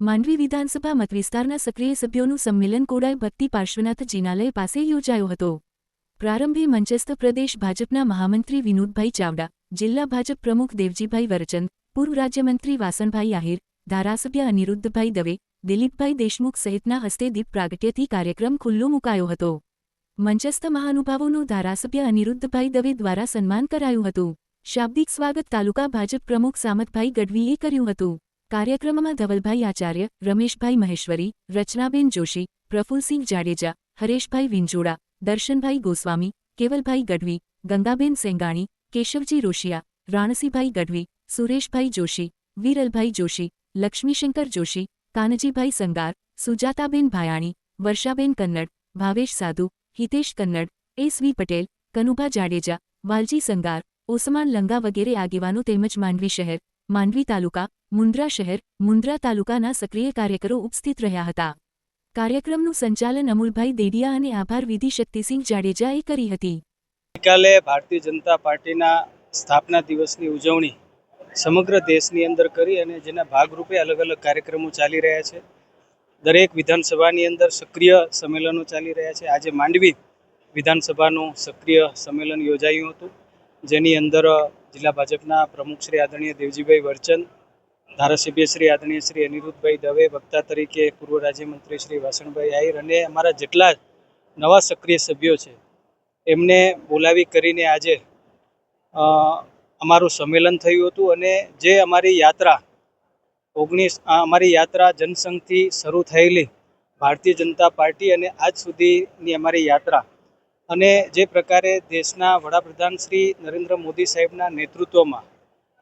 માંડવી વિધાનસભા મતવિસ્તારના સક્રિય સભ્યોનું સંમેલન કોડાય ભક્તિ પાર્શ્વનાથ જિનાલય પાસે યોજાયો હતો. પ્રારંભે મંચસ્થ પ્રદેશ ભાજપના મહામંત્રી વિનોદભાઈ ચાવડા, જિલ્લા ભાજપ પ્રમુખ દેવજીભાઈ વરચંદ, પૂર્વ રાજ્યમંત્રી વાસણભાઈ આહિર, ધારાસભ્ય અનિરુદ્ધભાઈ દવે, દિલીપભાઈ દેશમુખ સહિતના હસ્તે દીપ પ્રાગટ્યથી કાર્યક્રમ ખુલ્લો મુકાયો હતો. મંચસ્થ મહાનુભાવોનું ધારાસભ્ય અનિરુદ્ધભાઈ દવે દ્વારા સન્માન કરાયું હતું. શાબ્દિક સ્વાગત તાલુકા ભાજપ પ્રમુખ સામતભાઈ ગઢવીએ કર્યું હતું. કાર્યક્રમમાં ધવલભાઈ આચાર્ય, રમેશભાઈ મહેશ્વરી, રચનાબેન જોશી, પ્રફુલસિંહ જાડેજા, હરેશભાઈ વિંજોડા, દર્શનભાઈ ગોસ્વામી, કેવલભાઈ ગઢવી, ગંગાબેન સેંગાણી, કેશવજી રોશિયા, રાણસીભાઈ ગઢવી, સુરેશભાઈ જોશી, વિરલભાઈ જોશી, લક્ષ્મીશંકર જોશી, કાનજીભાઈ સંગાર, સુજાતાબેન ભાયાણી, વર્ષાબેન કન્નડ, ભાવેશ સાધુ, હિતેશ કન્નડ, એસ વી પટેલ, કનુભા જાડેજા, વાલજી સંગાર, ઓસમાન લંગા વગેરે આગેવાનો તેમજ માંડવી શહેર માંડવી તાલુકા મુન્દ્રા શહેર મુન્દ્રા તાલુકાના સક્રિય કાર્યકરો ઉપસ્થિત રહ્યા હતા. કાર્યક્રમનું સંચાલન અમુલભાઈ દેડિયા અને આભાર વિધિ શક્તિસિંહ જાડેજાએ કરી હતી. ગઈકાલે ભારતીય જનતા પાર્ટીના સ્થાપના દિવસની ઉજવણી સમગ્ર દેશની અંદર કરી અને જેના ભાગરૂપે અલગ અલગ કાર્યક્રમો ચાલી રહ્યા છે. દરેક વિધાનસભાની અંદર સક્રિય સંમેલનો ચાલી રહ્યા છે. આજે માંડવી વિધાનસભાનું સક્રિય સંમેલન યોજાયું હતું. જેની અંદર જિલ્લા ભાજપના પ્રમુખ શ્રી આદરણીય દેવજીભાઈ વરચંદ ધારાસભ્ય શ્રી આદરણીય શ્રી અનિરુદ્ધભાઈ દવે, વક્તા તરીકે પૂર્વ રાજ્યમંત્રી શ્રી વાસણભાઈ આહિર અને અમારા જેટલા નવા સક્રિય સભ્યો છે, એમને બોલાવી કરીને આજે અમારું સંમેલન થયું હતું અને જે અમારી યાત્રા ઓગણીસ અમારી યાત્રા જનસંઘથી શરૂ થયેલી ભારતીય જનતા પાર્ટી અને આજ સુધીની અમારી યાત્રા અને જે પ્રકારે દેશના વડાપ્રધાન શ્રી નરેન્દ્ર મોદી સાહેબના નેતૃત્વમાં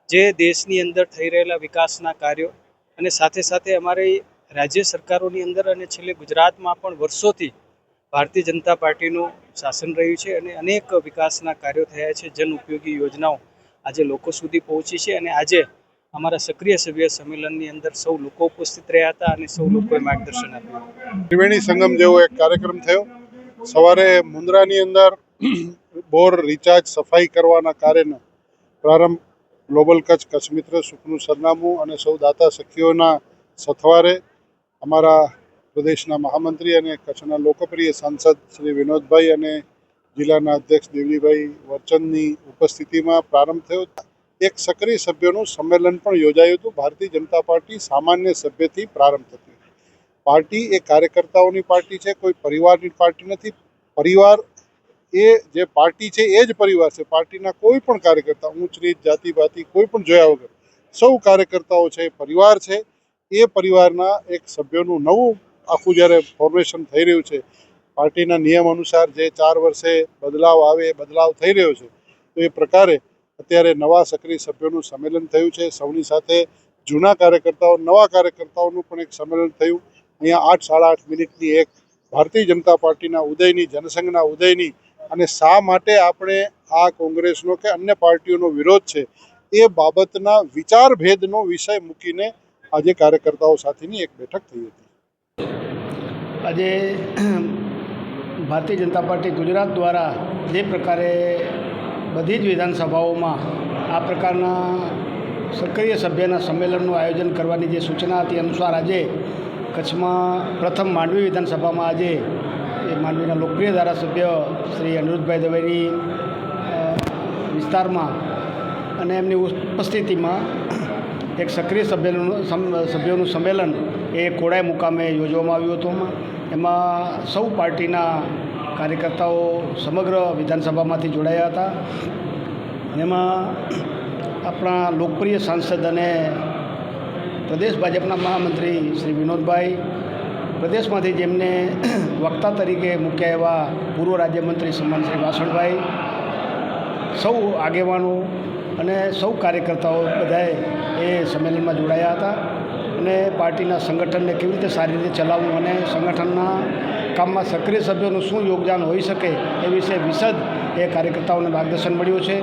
જે દેશની અંદર થઈ રહેલા વિકાસના કાર્યો અને સાથે સાથે અમારી રાજ્ય સરકારોની અંદર અને છેલ્લે ગુજરાતમાં પણ વર્ષોથી ભારતીય જનતા પાર્ટીનું શાસન રહ્યું છે અને અનેક વિકાસના કાર્યો થયા છે, જન ઉપયોગી યોજનાઓ આજે લોકો સુધી પહોંચી છે અને આજે અમારા સક્રિય સભ્ય સંમેલનની અંદર સૌ લોકો ઉપસ્થિત રહ્યા હતા અને સૌ લોકોએ માર્ગદર્શન આપ્યું. ત્રિવેણી સંગમ જેવો એક કાર્યક્રમ થયો. સવારે મુન્દ્રાની અંદર બોર રિચાર્જ સફાઈ કરવાના કાર્યનો પ્રારંભ ગ્લોબલ કચ્છ કચ્છ મિત્ર સુખનું સરનામું અને સૌ દાતા સખીઓના સથવારે અમારા પ્રદેશના મહામંત્રી અને કચ્છના લોકપ્રિય સાંસદ શ્રી વિનોદભાઈ અને જિલ્લાના અધ્યક્ષ દેવલીભાઈ વરચંદની ઉપસ્થિતિમાં પ્રારંભ થયો. એક સક્રિય સભ્યોનું સંમેલન પણ યોજાયું હતું. ભારતીય જનતા પાર્ટી સામાન્ય સભ્યથી પ્રારંભ થતી. પાર્ટી એ કાર્યકર્તાઓની પાર્ટી છે, કોઈ પરિવારની પાર્ટી નથી. પરિવાર એ જે પાર્ટી છે, એ જ પરિવાર છે. પાર્ટીના કોઈ પણ કાર્યકર્તા, ઊંચ નીચ, જાતિ, ભાતિ, કોઈ પણ જોયા વગર, સૌ કાર્યકર્તાઓ છે પરિવાર છે. એ પરિવારના એક સભ્યોનું નવું આખું જ્યારે ફોર્મેશન થઈ રહ્યું છે, પાર્ટીના નિયમ અનુસાર જે ચાર વર્ષે બદલાવ આવે બદલાવ થઈ રહ્યો છે, તો એ પ્રકારે અત્યારે નવા સક્રિય સભ્યોનું સંમેલન થયું છે. સૌની સાથે જૂના કાર્યકર્તાઓ, નવા કાર્યકર્તાઓનું પણ એક સંમેલન થયું. અહીંયા આઠ સાડા આઠ મિનિટની એક ભારતીય જનતા પાર્ટીના ઉદયની, જનસંઘના ઉદયની અને શા માટે આપણે આ કોંગ્રેસનો કે અન્ય પાર્ટીઓનો વિરોધ છે એ બાબતના વિચાર ભેદનો વિષય મૂકીને આજે કાર્યકર્તાઓ સાથેની એક બેઠક થઈ હતી. આજે ભારતીય જનતા પાર્ટી ગુજરાત દ્વારા જે પ્રકારે બધી જ વિધાનસભાઓમાં આ પ્રકારના સક્રિય સભ્યના સંમેલનનું આયોજન કરવાની જે સૂચના હતી અનુસાર આજે કચ્છમાં પ્રથમ માંડવી વિધાનસભામાં આજે એ માંડવીના લોકપ્રિય ધારાસભ્ય શ્રી અનિરુદ્ધભાઈ દવેની વિસ્તારમાં અને એમની ઉપસ્થિતિમાં એક સક્રિય સભ્યનું સભ્યોનું સંમેલન એ કોડાઈ મુકામે યોજવામાં આવ્યું હતું. એમાં સૌ પાર્ટીના કાર્યકર્તાઓ સમગ્ર વિધાનસભામાંથી જોડાયા હતા. એમાં આપણા લોકપ્રિય સાંસદ અને પ્રદેશ ભાજપના મહામંત્રી શ્રી વિનોદભાઈ. પ્રદેશમાંથી જેમને વક્તા તરીકે મૂક્યા એવા પૂર્વ રાજ્યમંત્રી સન્માન શ્રી વાસણભાઈ. સૌ આગેવાનો અને સૌ કાર્યકર્તાઓ બધાએ એ સંમેલનમાં જોડાયા હતા અને પાર્ટીના સંગઠનને કેવી રીતે સારી રીતે ચલાવવું અને સંગઠનના કામમાં સક્રિય સભ્યોનું શું યોગદાન હોઈ શકે એ વિશે વિશદ એ કાર્યકર્તાઓને માર્ગદર્શન મળ્યું છે.